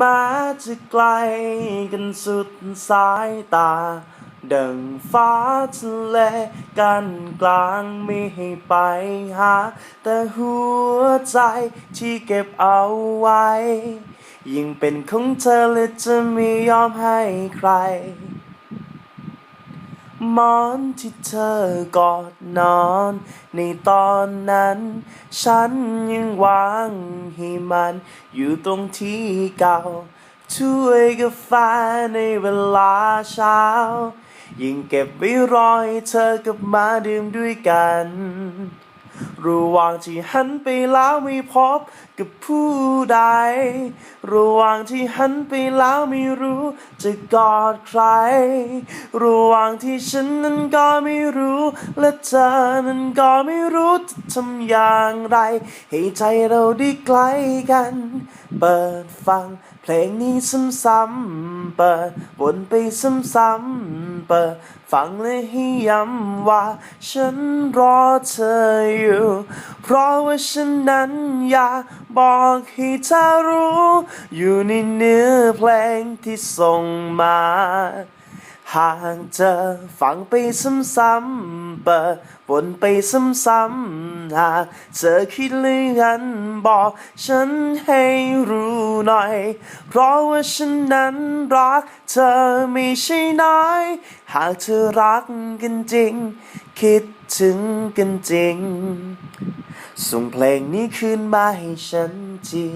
ม้จะไกลกันสุดสายตา ดังฟ้าทะเลกันกลางไม่ให้ไปหา แต่หัวใจที่เก็บเอาไว้ ยิ่งเป็นของเธอและจะไม่ยอมให้ใคร หมอนที่เธอกอดนอน ในตอนนั้น ฉันยังวางให้มัน อยู่ตรงที่เก่า ช่วยกาแฟในเวลาเช้า ยิ่งเก็บไว้รอให้เธอกลับมาดื่มด้วยกัน ระหว่างที่หันไปแล้วไม่พบกับผู้ใด ระหว่างที่หันไปแล้วไม่รู้จะกอดใคร ระหว่างที่ฉันนั้นก็ไม่รู้ และเธอนั้นก็ไม่รู้จะทำอย่างไร ให้ใจเราได้ใกล้กัน เปิดฟังเพลงนี้ซ้ำๆเปิดวนไปซ้ำๆ เปิดฟังและให้ย้ำว่า ฉันรอเธออยู่ เพราะว่าฉันนั้นอยากบอกให้เธอรู้ อยู่ในเนื้อเพลงที่ส่งมา หากเธอฟังไปซ้ำๆเปิดวนไปซ้ำๆหากเธอคิดเลือนั้นบอกฉันให้รู้หน่อย เพราะว่าฉันนั้นรักเธอไม่ใช่น้อย หากเธอรักกันจริง คิดถึงกันจริง ส่งเพลงนี้คืนมาให้ฉันที